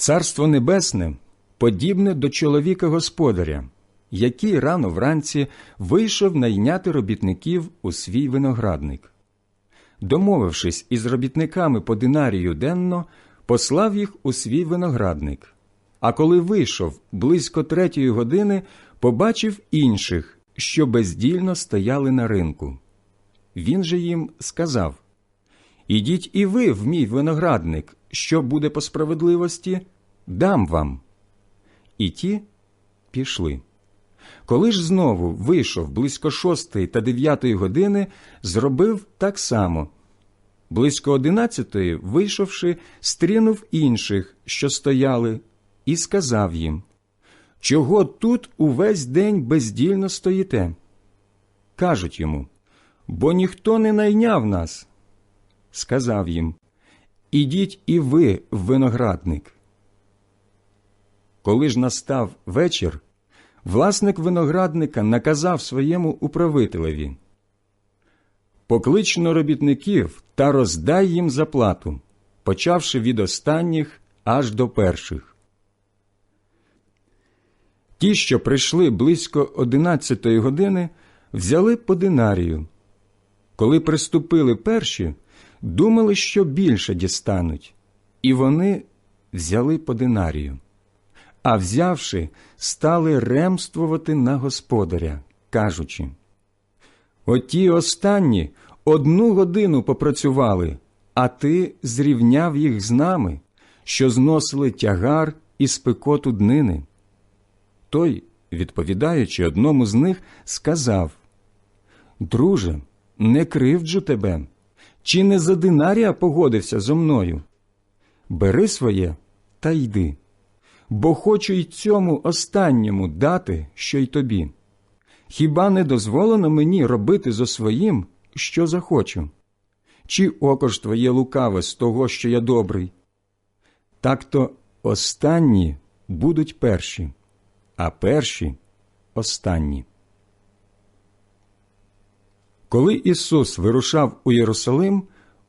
Царство Небесне подібне до чоловіка господаря, який рано вранці вийшов найняти робітників у свій виноградник. Домовившись із робітниками по динарію денно, послав їх у свій виноградник. А коли вийшов близько третьої години, побачив інших, що бездільно стояли на ринку. Він же їм сказав Ідіть і ви в мій виноградник, що буде по справедливості, дам вам. І ті пішли. Коли ж знову вийшов близько шостої та дев'ятої години, зробив так само. Близько одинадцятої, вийшовши, стрінув інших, що стояли, і сказав їм Чого тут увесь день бездільно стоїте? Кажуть йому Бо ніхто не найняв нас. Сказав їм Ідіть і ви в виноградник. Коли ж настав вечір, власник виноградника наказав своєму управителеві Поклично робітників та роздай їм заплату, почавши від останніх аж до перших. Ті, що прийшли близько одинадцятої години, взяли по динарію. Коли приступили перші, думали, що більше дістануть, і вони взяли по динарію. А взявши, стали ремствувати на господаря, кажучи Оті останні одну годину попрацювали, а ти зрівняв їх з нами, що зносили тягар і спекоту днини. Той, відповідаючи одному з них, сказав Друже, не кривджу тебе, чи не за динарія погодився зо мною? Бери своє та йди, бо хочу й цьому останньому дати, що й тобі. Хіба не дозволено мені робити зо своїм, що захочу? Чи око ж твоє лукаве з того, що я добрий? Так то останні будуть перші, а перші останні. Коли Ісус вирушав у Єрусалим,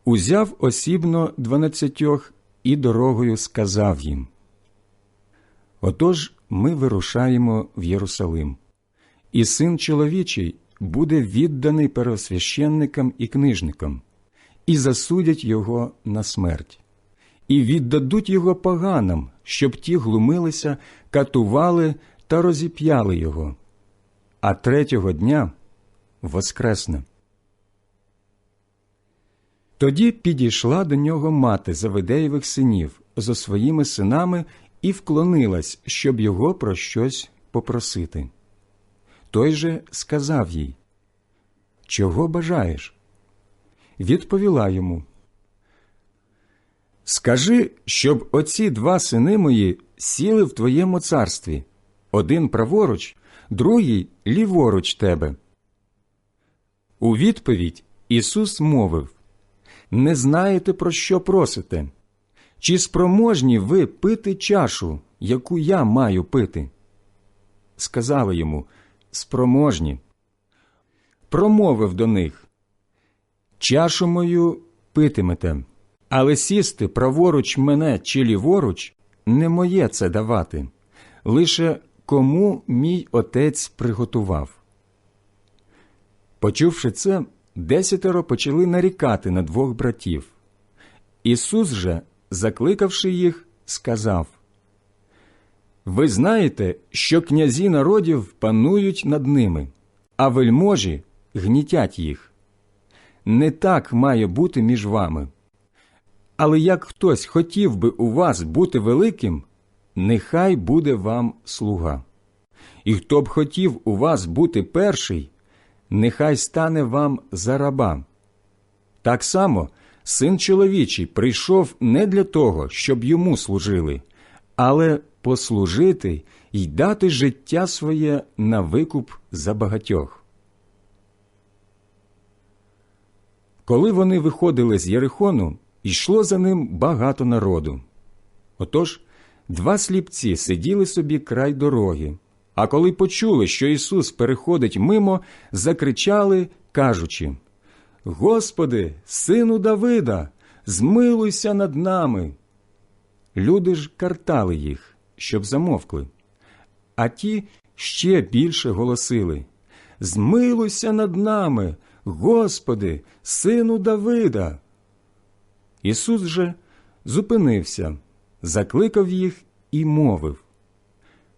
узяв осібно дванадцятьох і дорогою сказав їм Отож ми вирушаємо в Єрусалим і син чоловічий буде відданий первосвященникам і книжникам, і засудять його на смерть, і віддадуть його поганам, щоб ті глумилися, катували та розіп'яли його, а третього дня воскресне. Тоді підійшла до нього мати Завидеєвих синів зо своїми синами і вклонилась, щоб його про щось попросити. Той же сказав їй Чого бажаєш? Відповіла йому Скажи, щоб оці два сини мої сіли в твоєму царстві, один праворуч, другий ліворуч тебе. У відповідь Ісус мовив Не знаєте, про що просите? Чи спроможні ви пити чашу, яку я маю пити? Сказали йому спроможні. Промовив до них Чашу мою питимете, але сісти праворуч мене чи ліворуч не моє це давати, лише кому мій отець приготував. Почувши це, десятеро почали нарікати на двох братів. Ісус же, закликавши їх, сказав ви знаєте, що князі народів панують над ними, а вельможі гнітять їх. Не так має бути між вами. Але як хтось хотів би у вас бути великим, нехай буде вам слуга. І хто б хотів у вас бути перший, нехай стане вам за раба. Так само син чоловічий прийшов не для того, щоб йому служили, але послужити й дати життя своє на викуп за багатьох. Коли вони виходили з Єрихону, йшло за ним багато народу. Отож два сліпці сиділи собі край дороги, а коли почули, що Ісус переходить мимо, закричали, кажучи Господи, сину Давида, змилуйся над нами. Люди ж картали їх, щоб замовкли, а ті ще більше голосили Змилуйся над нами, Господи, сину Давида. Ісус же зупинився, закликав їх і мовив